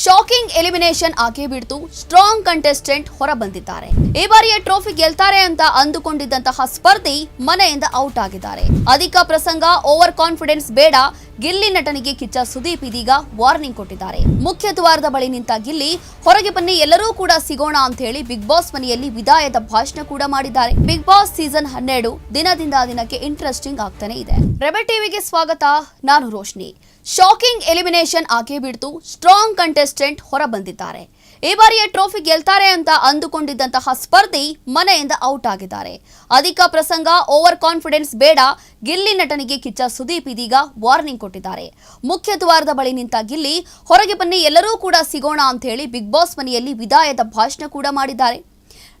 Shocking elimination ಆಗಿ ಬಿಡ್ತು. Strong contestant ಹೊರ ಬಂದಿದ್ದಾರೆ ಈ ಬಾರಿಯ ಟ್ರೋಫಿ ಗೆಲ್ತಾರೆ ಅಂತ ಅಂದುಕೊಂಡಿದ್ದಂತಹ ಸ್ಪರ್ಧಿ ಮನೆಯಿಂದ ಔಟ್ ಆಗಿದ್ದಾರೆ. ಅಧಿಕ ಪ್ರಸಂಗ ಓವರ್ ಕಾನ್ಫಿಡೆನ್ಸ್ ಬೇಡ. ಗಿಲ್ಲಿ ನಟನಿಗೆ ಕಿಚ್ಚ ಸುದೀಪ್ ಇದೀಗ ವಾರ್ನಿಂಗ್ ಕೊಟ್ಟಿದ್ದಾರೆ. ಮುಖ್ಯ ದ್ವಾರದ ಬಳಿ ನಿಂತ ಗಿಲ್ಲಿ, ಹೊರಗೆ ಬನ್ನಿ, ಎಲ್ಲರೂ ಕೂಡ ಸಿಗೋಣ ಅಂತ ಹೇಳಿ ಬಿಗ್ ಬಾಸ್ ಮನೆಯಲ್ಲಿ ವಿದಾಯದ ಭಾಷಣ ಕೂಡ ಮಾಡಿದ್ದಾರೆ. ಬಿಗ್ ಬಾಸ್ ಸೀಸನ್ ಹನ್ನೆರಡು ದಿನದಿಂದ ದಿನಕ್ಕೆ ಇಂಟ್ರೆಸ್ಟಿಂಗ್ ಆಗ್ತಾನೆ ಇದೆ. ರೆಬೆ ಟಿವಿಗೆ ಸ್ವಾಗತ, ನಾನು ರೋಶ್ನಿ. ಶಾಕಿಂಗ್ ಎಲಿಮಿನೇಷನ್ ಆಗೇ ಬಿಡ್ತು. ಸ್ಟ್ರಾಂಗ್ ಕಂಟೆಸ್ಟೆಂಟ್ ಹೊರ ಬಂದಿದ್ದಾರೆ ಈ ಬಾರಿಯ ಟ್ರೋಫಿ ಗೆಲ್ತಾರೆ ಅಂತ ಅಂದುಕೊಂಡಿದ್ದಂತಹ ಸ್ಪರ್ಧಿ ಮನೆಯಿಂದ ಔಟ್ ಆಗಿದ್ದಾರೆ. ಅಧಿಕ ಪ್ರಸಂಗ ಓವರ್ ಕಾನ್ಫಿಡೆನ್ಸ್ ಬೇಡ. ಗಿಲ್ಲಿ ನಟನಿಗೆ ಕಿಚ್ಚ ಸುದೀಪ್ ಇದೀಗ ವಾರ್ನಿಂಗ್ ಕೊಟ್ಟಿದ್ದಾರೆ. ಮುಖ್ಯ ದ್ವಾರದ ಬಳಿ ನಿಂತ ಗಿಲ್ಲಿ, ಹೊರಗೆ ಬನ್ನಿ, ಎಲ್ಲರೂ ಕೂಡ ಸಿಗೋಣ ಅಂತ ಹೇಳಿ ಬಿಗ್ ಬಾಸ್ ಮನೆಯಲ್ಲಿ ವಿದಾಯದ ಭಾಷಣ ಕೂಡ ಮಾಡಿದ್ದಾರೆ.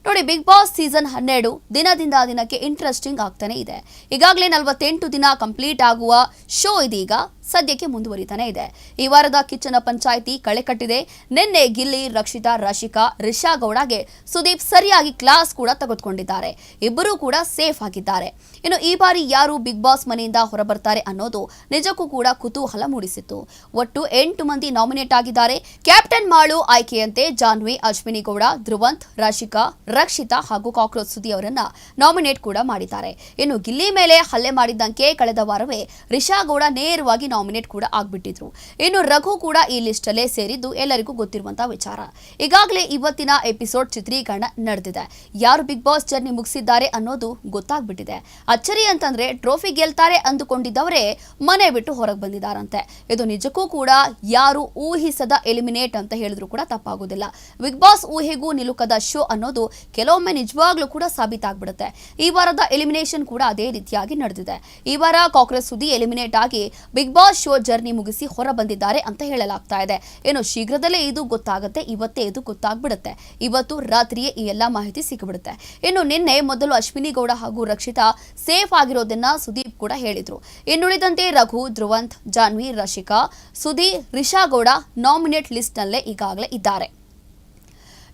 ನೋಡಿ ಬಿಗ್ ಬಾಸ್ ಸೀಸನ್ ಹನ್ನೆರಡು ದಿನದಿಂದ ದಿನಕ್ಕೆ ಇಂಟ್ರೆಸ್ಟಿಂಗ್ ಆಗ್ತಾನೆ ಇದೆ. ಈಗಾಗಲೇ ನಲವತ್ತೆಂಟು ದಿನ ಕಂಪ್ಲೀಟ್ ಆಗುವ ಶೋ ಇದೀಗ. ಸದ್ಯಕ್ಕೆ ಮುಂದುವರಿತಾನೆ ಇದೆ. ಈ ವಾರದ ಕಿಚ್ಚನ ಪಂಚಾಯಿತಿ ಕಳೆ ಕಟ್ಟಿದೆ. ನಿನ್ನೆ ಗಿಲ್ಲಿ, ರಕ್ಷಿತಾ, ರಶಿಕಾ, ರಿಷಾ ಗೌಡಗೆ ಸುದೀಪ್ ಸರಿಯಾಗಿ ಕ್ಲಾಸ್ ಕೂಡ ತೆಗೆದುಕೊಂಡಿದ್ದಾರೆ. ಇಬ್ಬರೂ ಕೂಡ ಸೇಫ್ ಆಗಿದ್ದಾರೆ. ಇನ್ನು ಈ ಬಾರಿ ಯಾರು ಬಿಗ್ ಬಾಸ್ ಮನೆಯಿಂದ ಹೊರಬರ್ತಾರೆ ಅನ್ನೋದು ನಿಜಕ್ಕೂ ಕೂಡ ಕುತೂಹಲ ಮೂಡಿಸಿತ್ತು. ಒಟ್ಟು ಎಂಟು ಮಂದಿ ನಾಮಿನೇಟ್ ಆಗಿದ್ದಾರೆ. ಕ್ಯಾಪ್ಟನ್ ಮಾಳು ಆಯ್ಕೆಯಂತೆ ಜಾನ್ವಿ, ಅಶ್ವಿನಿ ಗೌಡ, ಧ್ರುವಂತ್, ರಶಿಕಾ, ರಕ್ಷಿತಾ ಹಾಗೂ ಕಾಕ್ರೋಚ್ ಸುದಿ ಅವರನ್ನ ನಾಮಿನೇಟ್ ಕೂಡ ಮಾಡಿದ್ದಾರೆ. ಇನ್ನು ಗಿಲ್ಲಿ ಮೇಲೆ ಹಲ್ಲೆ ಮಾಡಿದ್ದಂಕೆ ಕಳೆದ ವಾರವೇ ರಿಷಾ ಗೌಡ ನೇರವಾಗಿ ನಾಮಿನೇಟ್ ಕೂಡ ಆಗ್ಬಿಟ್ಟಿದ್ರು. ಇನ್ನು ರಘು ಕೂಡ ಈ ಲಿಸ್ಟ್ ಅಲ್ಲೇ ಸೇರಿದ್ದು ಎಲ್ಲರಿಗೂ ಗೊತ್ತಿರುವಂತಹ ವಿಚಾರ. ಈಗಾಗಲೇ ಇವತ್ತಿನ ಎಪಿಸೋಡ್ ಚಿತ್ರೀಕರಣ ನಡೆದಿದೆ. ಯಾರು ಬಿಗ್ ಬಾಸ್ ಜರ್ನಿ ಮುಗಿಸಿದ್ದಾರೆ ಅನ್ನೋದು ಗೊತ್ತಾಗ್ಬಿಟ್ಟಿದೆ. ಅಚ್ಚರಿ ಅಂತಂದ್ರೆ ಟ್ರೋಫಿ ಗೆಲ್ತಾರೆ ಅಂದುಕೊಂಡಿದ್ದವರೇ ಮನೆ ಬಿಟ್ಟು ಹೊರಗೆ ಬಂದಿದ್ದಾರಂತೆ. ಇದು ನಿಜಕ್ಕೂ ಕೂಡ ಯಾರು ಊಹಿಸದ ಎಲಿಮಿನೇಟ್ ಅಂತ ಹೇಳಿದ್ರು ಕೂಡ ತಪ್ಪಾಗೋದಿಲ್ಲ. ಬಿಗ್ ಬಾಸ್ ಊಹೆಗೂ ನಿಲುಕದ ಶೋ ಅನ್ನೋದು ಕೆಲವೊಮ್ಮೆ ನಿಜವಾಗ್ಲೂ ಕೂಡ ಸಾಬೀತಾಗ್ಬಿಡುತ್ತೆ. ಈ ವಾರದ ಎಲಿಮಿನೇಷನ್ ಕೂಡ ಅದೇ ರೀತಿಯಾಗಿ ನಡೆದಿದೆ. ಈ ವಾರ ಕಾಂಗ್ರೆಸ್ ಸುದ್ದಿ ಎಲಿಮಿನೇಟ್ ಆಗಿ ಬಿಗ್ ಬಾಸ್ ಶೋ ಜರ್ನಿ ಮುಗಿಸಿ ಹೊರ ಬಂದಿದ್ದಾರೆ ಅಂತ ಹೇಳಲಾಗ್ತಾ ಇದೆ. ಏನು ಶೀಘ್ರದಲ್ಲೇ ಇದು ಗೊತ್ತಾಗುತ್ತೆ, ಇವತ್ತೇ ಇದು ಗೊತ್ತಾಗ್ಬಿಡುತ್ತೆ. ಇವತ್ತು ರಾತ್ರಿಯೇ ಈ ಎಲ್ಲಾ ಮಾಹಿತಿ ಸಿಕ್ಕಿಬಿಡುತ್ತೆ ಇನ್ನು ನಿನ್ನೆ ಮೊದಲು ಅಶ್ವಿನಿ ಗೌಡ ಹಾಗೂ ರಕ್ಷಿತಾ ಸೇಫ್ ಆಗಿರೋದನ್ನ ಸುದೀಪ್ ಕೂಡ ಹೇಳಿದ್ರು. ಇನ್ನುಳಿದಂತೆ ರಘು, ಧ್ರುವಂತ್, ಜಾನ್ವಿ, ರಶಿಕಾ ಸುದೀಪ್ ರಿಷಾ ಗೌಡ ನಾಮಿನೇಟ್ ಲಿಸ್ಟ್ ನಲ್ಲೇ ಈಗಾಗಲೇ ಇದ್ದಾರೆ.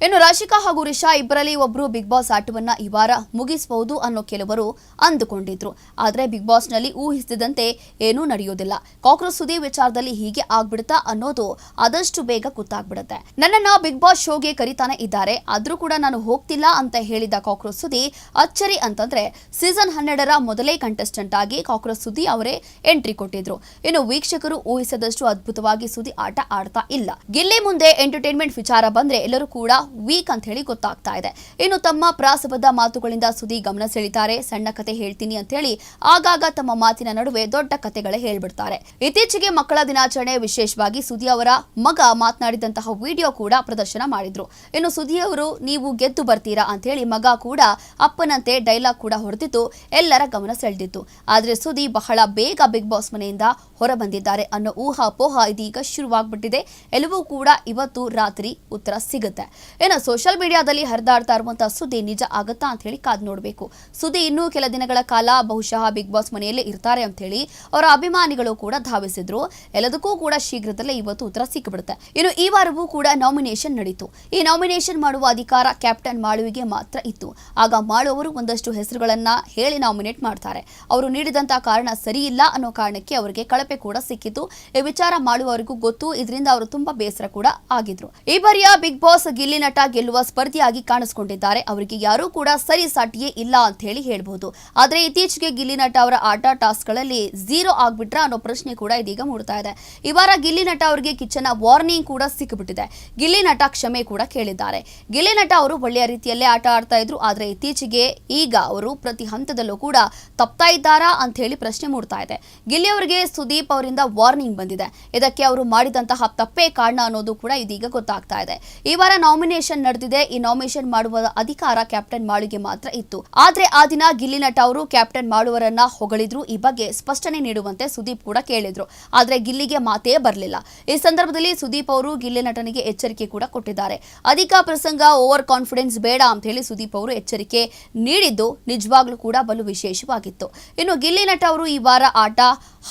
ಇನ್ನು ರಾಶಿಕಾ ಹಾಗೂ ರಿಷಾ ಇಬ್ಬರಲ್ಲಿ ಒಬ್ಬರು ಬಿಗ್ ಬಾಸ್ ಆಟವನ್ನ ಈ ವಾರ ಮುಗಿಸಬಹುದು ಅನ್ನೋ ಕೆಲವರು ಅಂದುಕೊಂಡಿದ್ರು. ಆದರೆ ಬಿಗ್ ಬಾಸ್ನಲ್ಲಿ ಊಹಿಸಿದಂತೆ ಏನೂ ನಡೆಯೋದಿಲ್ಲ ಕಾಕ್ರೋಚ್ ಸುದ್ದಿ ವಿಚಾರದಲ್ಲಿ ಹೀಗೆ ಆಗ್ಬಿಡುತ್ತಾ ಅನ್ನೋದು ಆದಷ್ಟು ಬೇಗ ಗೊತ್ತಾಗ್ಬಿಡುತ್ತೆ. ನನ್ನನ್ನ ಬಿಗ್ ಬಾಸ್ ಶೋಗೆ ಕರಿತಾನೆ ಇದ್ದಾರೆ. ಆದರೂ ಕೂಡ ನಾನು ಹೋಗ್ತಿಲ್ಲ ಅಂತ ಹೇಳಿದ ಕಾಕ್ರೋಚ್ ಸುದ್ದಿ ಅಚ್ಚರಿ ಅಂತಂದ್ರೆ ಸೀಸನ್ ಹನ್ನೆರಡರ ಮೊದಲೇ ಕಂಟೆಸ್ಟೆಂಟ್ ಆಗಿ ಕಾಕ್ರೋಚ್ ಸುದ್ದಿ ಅವರೇ ಎಂಟ್ರಿ ಕೊಟ್ಟಿದ್ರು. ಇನ್ನು ವೀಕ್ಷಕರು ಊಹಿಸದಷ್ಟು ಅದ್ಭುತವಾಗಿ ಸುದ್ದಿ ಆಟ ಆಡ್ತಾ ಇಲ್ಲ. ಗೆಲ್ಲೆ ಮುಂದೆ ಎಂಟರ್ಟೈನ್ಮೆಂಟ್ ವಿಚಾರ ಬಂದ್ರೆ ಎಲ್ಲರೂ ಕೂಡ ವೀಕ್ ಅಂತ ಹೇಳಿ ಗೊತ್ತಾಗ್ತಾ ಇದೆ. ಇನ್ನು ತಮ್ಮ ಪ್ರಾಸಬದ್ಧ ಮಾತುಗಳಿಂದ ಸುದಿ ಗಮನ ಸೆಳಿತಾರೆ. ಸಣ್ಣ ಕತೆ ಹೇಳ್ತೀನಿ ಅಂತ ಹೇಳಿ ಆಗಾಗ ತಮ್ಮ ಮಾತಿನ ನಡುವೆ ದೊಡ್ಡ ಕತೆಗಳೇ ಹೇಳ್ಬಿಡ್ತಾರೆ. ಇತ್ತೀಚೆಗೆ ಮಕ್ಕಳ ದಿನಾಚರಣೆ, ವಿಶೇಷವಾಗಿ ಸುದಿ ಅವರ ಮಗ ಮಾತನಾಡಿದಂತಹ ವಿಡಿಯೋ ಕೂಡ ಪ್ರದರ್ಶನ ಮಾಡಿದ್ರು. ಇನ್ನು ಸುದಿ ಅವರು, ನೀವು ಗೆದ್ದು ಬರ್ತೀರಾ? ಅಂತ ಹೇಳಿ ಮಗ ಕೂಡ ಅಪ್ಪನಂತೆ ಡೈಲಾಗ್ ಕೂಡ ಹೊಡೆದಿದ್ದು ಎಲ್ಲರ ಗಮನ ಸೆಳೆದಿತ್ತು ಆದ್ರೆ ಸುದಿ ಬಹಳ ಬೇಗ ಬಿಗ್ ಬಾಸ್ ಮನೆಯಿಂದ ಹೊರ ಬಂದಿದ್ದಾರೆ ಅನ್ನೋ ಊಹಾಪೋಹ ಇದೀಗ ಶುರುವಾಗ್ಬಿಟ್ಟಿದೆ. ಎಲ್ಲವೂ ಕೂಡ ಇವತ್ತು ರಾತ್ರಿ ಉತ್ತರ ಸಿಗುತ್ತೆ. ಇನ್ನು ಸೋಷಿಯಲ್ ಮೀಡಿಯಾದಲ್ಲಿ ಹರಿದಾಡ್ತಾ ಇರುವಂತಹ ಸುದ್ದಿ ನಿಜ ಆಗತ್ತಾ ಅಂತ ಹೇಳಿ ಕಾದ್ ನೋಡಬೇಕು. ಸುದ್ದಿ ಇನ್ನೂ ಕೆಲ ದಿನಗಳ ಕಾಲ ಬಹುಶಃ ಬಿಗ್ ಬಾಸ್ ಮನೆಯಲ್ಲೇ ಇರ್ತಾರೆ ಅಂತ ಹೇಳಿ ಅವರ ಅಭಿಮಾನಿಗಳು ಕೂಡ ಧಾವಿಸಿದ್ರು. ಎಲ್ಲದಕ್ಕೂ ಕೂಡ ಶೀಘ್ರದಲ್ಲೇ ಇವತ್ತು ಉತ್ತರ ಸಿಕ್ಕಿಬಿಡುತ್ತೆ. ಇನ್ನು ಈ ವಾರವೂ ಕೂಡ ನಾಮಿನೇಷನ್ ನಡೀತು. ಈ ನಾಮಿನೇಷನ್ ಮಾಡುವ ಅಧಿಕಾರ ಕ್ಯಾಪ್ಟನ್ ಮಾಳುವಿಗೆ ಮಾತ್ರ ಇತ್ತು. ಆಗ ಮಾಳು ಅವರು ಒಂದಷ್ಟು ಹೆಸರುಗಳನ್ನ ಹೇಳಿ ನಾಮಿನೇಟ್ ಮಾಡ್ತಾರೆ. ಅವರು ನೀಡಿದಂತಹ ಕಾರಣ ಸರಿ ಇಲ್ಲ ಅನ್ನೋ ಕಾರಣಕ್ಕೆ ಅವರಿಗೆ ಕಳಪೆ ಕೂಡ ಸಿಕ್ಕಿತು ಈ ವಿಚಾರ ಮಾಡುವವರಿಗೂ ಗೊತ್ತು. ಇದರಿಂದ ಅವರು ತುಂಬಾ ಬೇಸರ ಕೂಡ ಆಗಿದ್ರು. ಈ ಬಾರಿಯ ಬಿಗ್ ಬಾಸ್ ಗಿಲ್ಲಿ ನಟ ಗೆಲ್ಲುವ ಸ್ಪರ್ಧಿಯಾಗಿ ಕಾಣಿಸಿಕೊಂಡಿದ್ದಾರೆ. ಅವರಿಗೆ ಯಾರೂ ಕೂಡ ಸರಿ ಸಾಟಿಯೇ ಇಲ್ಲ ಅಂತ ಹೇಳಿ ಹೇಳಬಹುದು ಆದ್ರೆ ಇತ್ತೀಚೆಗೆ ಗಿಲ್ಲಿ ನಟ ಅವರ ಆಟ ಟಾಸ್ಕ್ಗಳಲ್ಲಿ ಝೀರೋ ಆಗ್ಬಿಟ್ರ ಅನ್ನೋ ಪ್ರಶ್ನೆ ಕೂಡ ಇದೀಗ ಮೂಡ್ತಾ ಇದೆ. ಈ ವಾರ ಗಿಲ್ಲಿ ನಟ ಅವರಿಗೆ ಕಿಚ್ಚನ ವಾರ್ನಿಂಗ್ ಕೂಡ ಸಿಕ್ಕಿಬಿಟ್ಟಿದೆ. ಗಿಲ್ಲಿ ನಟ ಕ್ಷಮೆ ಕೂಡ ಕೇಳಿದ್ದಾರೆ. ಗಿಲ್ಲಿ ನಟ ಅವರು ಒಳ್ಳೆಯ ರೀತಿಯಲ್ಲೇ ಆಟ ಆಡ್ತಾ ಇದ್ರು. ಆದ್ರೆ ಇತ್ತೀಚೆಗೆ ಈಗ ಅವರು ಪ್ರತಿ ಹಂತದಲ್ಲೂ ಕೂಡ ತಪ್ತಾ ಇದ್ದಾರಾ ಅಂತ ಹೇಳಿ ಪ್ರಶ್ನೆ ಮೂಡ್ತಾ ಇದೆ. ಗಿಲ್ಲಿ ಅವರಿಗೆ ಸುದೀಪ್ ಅವರಿಂದ ವಾರ್ನಿಂಗ್ ಬಂದಿದೆ. ಇದಕ್ಕೆ ಅವರು ಮಾಡಿದಂತಹ ತಪ್ಪೇ ಕಾರಣ ಅನ್ನೋದು ಕೂಡ ಇದೀಗ ಗೊತ್ತಾಗ್ತಾ ಇದೆ. ಈ ವಾರ ನಾಮಿನೇಷನ್ ನಡೆದಿದೆ. ಈ ನಾಮಿನೇಷನ್ ಮಾಡುವ ಅಧಿಕಾರ ಕ್ಯಾಪ್ಟನ್ ಮಾಳುಗೆ ಮಾತ್ರ ಇತ್ತು. ಆದ್ರೆ ಆ ದಿನ ಗಿಲ್ಲಿ ನಟ ಅವರು ಕ್ಯಾಪ್ಟನ್ ಮಾಳುವರನ್ನ ಹೊಗಳಿದ್ರು. ಈ ಬಗ್ಗೆ ಸ್ಪಷ್ಟನೆ ನೀಡುವಂತೆ ಸುದೀಪ್ ಕೂಡ ಕೇಳಿದ್ರು. ಆದ್ರೆ ಗಿಲ್ಲಿಗೆ ಮಾತೇ ಬರಲಿಲ್ಲ. ಈ ಸಂದರ್ಭದಲ್ಲಿ ಸುದೀಪ್ ಅವರು ಗಿಲ್ಲಿ ನಟನಿಗೆ ಎಚ್ಚರಿಕೆ ಕೂಡ ಕೊಟ್ಟಿದ್ದಾರೆ. ಅಧಿಕ ಪ್ರಸಂಗ ಓವರ್ ಕಾನ್ಫಿಡೆನ್ಸ್ ಬೇಡ ಅಂತ ಹೇಳಿ ಸುದೀಪ್ ಅವರು ಎಚ್ಚರಿಕೆ ನೀಡಿದ್ದು ನಿಜವಾಗ್ಲೂ ಕೂಡ ಬಲು ವಿಶೇಷವಾಗಿತ್ತು. ಇನ್ನು ಗಿಲ್ಲಿ ನಟ ಅವರು ಈ ವಾರ ಆಟ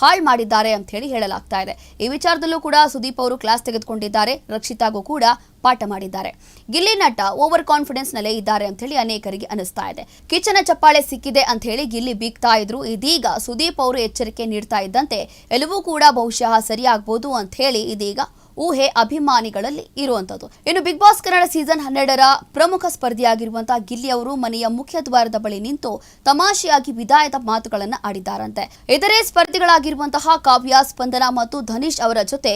ಹಾಳು ಮಾಡಿದ್ದಾರೆ ಅಂತ ಹೇಳಿ ಹೇಳಲಾಗ್ತಾ ಇದೆ. ಈ ವಿಚಾರದಲ್ಲೂ ಕೂಡ ಸುದೀಪ್ ಅವರು ಕ್ಲಾಸ್ ತೆಗೆದುಕೊಂಡಿದ್ದಾರೆ. ರಕ್ಷಿತಾಗೂ ಕೂಡ ಪಾಠ ಮಾಡಿದ್ದಾರೆ. ಗಿಲ್ಲಿ ನಟ ಓವರ್ ಕಾನ್ಫಿಡೆನ್ಸ್ ನಲ್ಲೇ ಇದ್ದಾರೆ ಅಂತ ಹೇಳಿ ಅನೇಕರಿಗೆ ಅನಿಸ್ತಾ ಇದೆ. ಕಿಚನ ಚಪ್ಪಾಳೆ ಸಿಕ್ಕಿದೆ ಅಂತ ಹೇಳಿ ಗಿಲ್ಲಿ ಬೀಗ್ತಾ ಇದ್ರು. ಇದೀಗ ಸುದೀಪ್ ಅವರು ಎಚ್ಚರಿಕೆ ನೀಡ್ತಾ ಇದ್ದಂತೆ. ಎಲ್ಲವೂ ಕೂಡ ಬಹುಶಃ ಸರಿಯಾಗಬಹುದು ಅಂತ ಹೇಳಿ ಇದೀಗ ಊಹೆ ಅಭಿಮಾನಿಗಳಲ್ಲಿ ಇರುವಂತದ್ದು. ಇನ್ನು ಬಿಗ್ ಬಾಸ್ ಕನ್ನಡ ಸೀಸನ್ ಹನ್ನೆರಡರ ಪ್ರಮುಖ ಸ್ಪರ್ಧಿಯಾಗಿರುವಂತಹ ಗಿಲ್ಲಿ ಅವರು ಮನೆಯ ಮುಖ್ಯ ದ್ವಾರದ ಬಳಿ ನಿಂತು ತಮಾಷೆಯಾಗಿ ವಿದಾಯದ ಮಾತುಗಳನ್ನ ಆಡಿದ್ದಾರಂತೆ. ಇತರೆ ಸ್ಪರ್ಧಿಗಳಾಗಿರುವಂತಹ ಕಾವ್ಯ, ಸ್ಪಂದನ ಮತ್ತು ಧನೀಶ್ ಅವರ ಜೊತೆ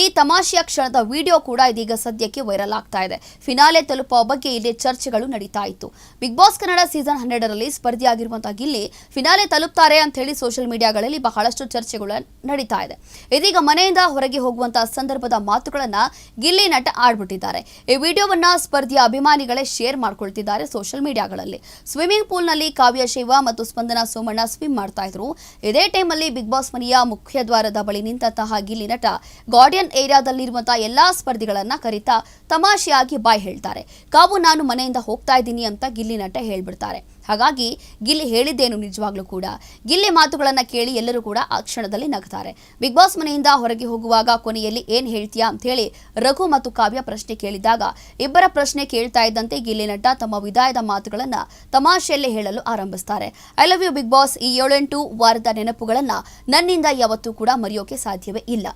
ಈ ತಮಾಷೆಯ ಕ್ಷಣದ ವಿಡಿಯೋ ಕೂಡ ಇದೀಗ ಸದ್ಯಕ್ಕೆ ವೈರಲ್ ಆಗ್ತಾ ಇದೆ. ಫಿನಾಲೆ ತಲುಪುವ ಬಗ್ಗೆ ಇಲ್ಲಿ ಚರ್ಚೆಗಳು ನಡೀತಾ ಇತ್ತು. ಬಿಗ್ ಬಾಸ್ ಕನ್ನಡ ಸೀಸನ್ ಹನ್ನೆರಡರಲ್ಲಿ ಸ್ಪರ್ಧಿಯಾಗಿರುವಂತಹ ಗಿಲ್ಲಿ ಫಿನಾಲೆ ತಲುಪ್ತಾರೆ ಅಂತ ಹೇಳಿ ಸೋಷಿಯಲ್ ಮೀಡಿಯಾಗಳಲ್ಲಿ ಬಹಳಷ್ಟು ಚರ್ಚೆಗಳು ನಡೀತಾ ಇದೆ. ಇದೀಗ ಮನೆಯಿಂದ ಹೊರಗೆ ಹೋಗುವಂತಹ ಸಂದರ್ಭದ ಮಾತುಗಳನ್ನ ಗಿಲ್ಲಿ ನಟ ಆಡ್ಬಿಟ್ಟಿದ್ದಾರೆ. ಈ ವಿಡಿಯೋವನ್ನ ಸ್ಪರ್ಧಿಯ ಅಭಿಮಾನಿಗಳೇ ಶೇರ್ ಮಾಡ್ಕೊಳ್ತಿದ್ದಾರೆ ಸೋಷಿಯಲ್ ಮೀಡಿಯಾಗಳಲ್ಲಿ. ಸ್ವಿಮ್ಮಿಂಗ್ ಪೂಲ್ನಲ್ಲಿ ಕಾವ್ಯ ಶಿವ ಮತ್ತು ಸ್ಪಂದನ ಸೋಮಣ್ಣ ಸ್ವಿಮ್ ಮಾಡ್ತಾ ಇದ್ರು. ಇದೇ ಟೈಮಲ್ಲಿ ಬಿಗ್ ಬಾಸ್ ಮನೆಯ ಮುಖ್ಯ ದ್ವಾರದ ಬಳಿ ನಿಂತಹ ಗಿಲ್ಲಿ ನಟ ಗಾರ್ಡಿಯನ್ ಏರಿಯಾದಲ್ಲಿರುವಂತಹ ಎಲ್ಲಾ ಸ್ಪರ್ಧಿಗಳನ್ನ ಕರೀತಾ ತಮಾಷೆಯಾಗಿ ಬಾಯ್ ಹೇಳ್ತಾರೆ. ಕಾವು ನಾನು ಮನೆಯಿಂದ ಹೋಗ್ತಾ ಇದ್ದೀನಿ ಅಂತ ಗಿಲ್ಲಿ ನಟ ಹೇಳ್ಬಿಡ್ತಾರೆ. ಹಾಗಾಗಿ ಗಿಲ್ಲಿ ಹೇಳಿದ್ದೇನು ನಿಜವಾಗ್ಲೂ ಕೂಡ. ಗಿಲ್ಲಿ ಮಾತುಗಳನ್ನ ಕೇಳಿ ಎಲ್ಲರೂ ಕೂಡ ಆ ಕ್ಷಣದಲ್ಲಿ ನಗ್ತಾರೆ. ಬಿಗ್ ಬಾಸ್ ಮನೆಯಿಂದ ಹೊರಗೆ ಹೋಗುವಾಗ ಕೊನೆಯಲ್ಲಿ ಏನ್ ಹೇಳ್ತೀಯಾ ಅಂತ ಹೇಳಿ ರಘು ಮತ್ತು ಕಾವ್ಯ ಪ್ರಶ್ನೆ ಕೇಳಿದಾಗ ಇಬ್ಬರ ಪ್ರಶ್ನೆ ಕೇಳ್ತಾ ಇದ್ದಂತೆ ಗಿಲ್ಲಿ ನಟ ತಮ್ಮ ವಿದಾಯದ ಮಾತುಗಳನ್ನ ತಮಾಷೆಯಲ್ಲೇ ಹೇಳಲು ಆರಂಭಿಸ್ತಾರೆ. I love you Bigg Boss ಈ ಏಳೆಂಟು ವಾರದ ನೆನಪುಗಳನ್ನ ನನ್ನಿಂದ ಯಾವತ್ತೂ ಕೂಡ ಮರೆಯೋಕೆ ಸಾಧ್ಯವೇ ಇಲ್ಲ.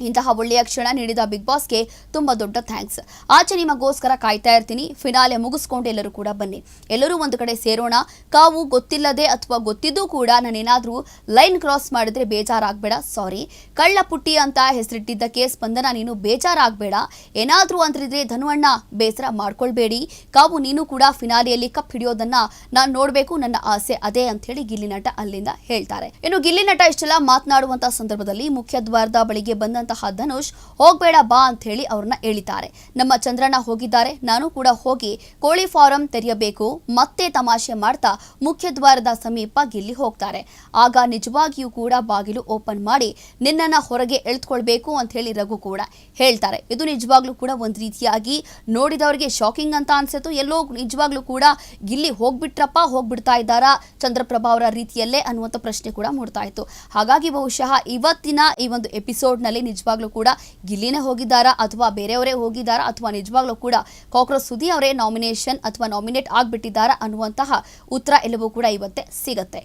ಇಂತಹ ಒಳ್ಳೆಯ ಕ್ಷಣ ನೀಡಿದ ಬಿಗ್ ಬಾಸ್ಗೆ ತುಂಬ ದೊಡ್ಡ ಥ್ಯಾಂಕ್ಸ್ ಆಚೆ ನಿಮಗೋಸ್ಕರ ಕಾಯ್ತಾ ಇರ್ತೀನಿ. ಫಿನಾಲೆ ಮುಗಿಸ್ಕೊಂಡು ಎಲ್ಲರೂ ಕೂಡ ಬನ್ನಿ. ಎಲ್ಲರೂ ಒಂದು ಕಡೆ ಸೇರೋಣ. ಕಾವು ಗೊತ್ತಿಲ್ಲದೆ ಅಥವಾ ಗೊತ್ತಿದ್ದೂ ಕೂಡ ನಾನೇನಾದರೂ ಲೈನ್ ಕ್ರಾಸ್ ಮಾಡಿದ್ರೆ ಬೇಜಾರಾಗಬೇಡ. ಸಾರಿ ಕಳ್ಳ ಪುಟ್ಟಿ ಅಂತ ಹೆಸರಿಟ್ಟಿದ್ದಕ್ಕೆ ಬಂದನ ನೀನು ಬೇಜಾರಾಗಬೇಡ. ಏನಾದರೂ ಅಂತಿದ್ರೆ ಧನುವಣ್ಣ ಬೇಸರ ಮಾಡ್ಕೊಳ್ಬೇಡಿ. ಕಾವು ನೀನು ಕೂಡ ಫಿನಾಲೆಯಲ್ಲಿ ಕಪ್ ಹಿಡಿಯೋದನ್ನ ನಾನು ನೋಡಬೇಕು. ನನ್ನ ಆಸೆ ಅದೇ ಅಂತ ಹೇಳಿ ಗಿಲ್ಲಿ ಅಲ್ಲಿಂದ ಹೇಳ್ತಾರೆ. ಇನ್ನು ಗಿಲ್ಲಿ ನಟ ಇಷ್ಟೆಲ್ಲ ಮಾತನಾಡುವಂತಹ ಸಂದರ್ಭದಲ್ಲಿ ಮುಖ್ಯ ದ್ವಾರದ ಬಳಿಗೆ ಬಂದಂತಹ ಧನುಷ್, ಹೋಗ್ಬೇಡ ಬಾ ಅಂತ ಹೇಳಿ ಅವ್ರನ್ನ ಹೇಳಿದ್ದಾರೆ ನಮ್ಮ ಚಂದ್ರಣ್ಣ ಹೋಗಿದ್ದಾರೆ, ನಾನು ಕೂಡ ಹೋಗಿ ಕೋಳಿ ಫಾರಂ ತೆರೆಯಬೇಕು, ಮತ್ತೆ ತಮಾಷೆ ಮಾಡ್ತಾ ಮುಖ್ಯ ದ್ವಾರದ ಸಮೀಪ ಗಿಲ್ಲಿ ಹೋಗ್ತಾರೆ. ಆಗ ನಿಜವಾಗಿಯೂ ಕೂಡ ಬಾಗಿಲು ಓಪನ್ ಮಾಡಿ ನಿನ್ನನ್ನ ಹೊರಗೆ ಎಳ್ತ್ಕೊಳ್ಬೇಕು ಅಂತ ಹೇಳಿ ರಘು ಕೂಡ ಹೇಳ್ತಾರೆ. ಇದು ನಿಜವಾಗ್ಲೂ ಕೂಡ ಒಂದು ರೀತಿಯಾಗಿ ನೋಡಿದವರಿಗೆ ಶಾಕಿಂಗ್ ಅಂತ ಅನ್ಸುತ್ತೋ. ಎಲ್ಲೋ ನಿಜವಾಗ್ಲೂ ಕೂಡ ಗಿಲ್ಲಿ ಹೋಗ್ಬಿಟ್ರಪ್ಪ, ಹೋಗ್ಬಿಡ್ತಾ ಇದ್ದಾರ? ಚಂದ್ರಪ್ರಭಾ ಅವರ ರೀತಿಯಲ್ಲೇ ಅನ್ನುವಂತ ಪ್ರಶ್ನೆ ಕೂಡ ಮೂಡ್ತಾ ಇತ್ತು. ಹಾಗಾಗಿ ಬಹುಶಃ ಇವತ್ತಿನ ಈ ಒಂದು ಎಪಿಸೋಡ್ನಲ್ಲಿ ನಿಜವಾಗ್ಲೂ ಕೂಡ ಗಿಲ್ಲಿನೇ ಹೋಗಿದ್ದಾರಾ ಅಥವಾ ಬೇರೆಯವರೇ ಹೋಗಿದ್ದಾರಾ ಅಥವಾ ನಿಜವಾಗ್ಲೂ ಕೂಡ ಕಾಕ್ರೋಸ್ ಸುದಿ ಅವರೇ ನಾಮಿನೇಷನ್ ಅಥವಾ ನಾಮಿನೇಟ್ ಆಗ್ಬಿಟ್ಟಿದ್ದಾರಾ ಅನ್ನುವಂತಹ ಉತ್ತರ ಎಲ್ಲವೂ ಕೂಡ ಇವತ್ತೇ ಸಿಗತ್ತೆ.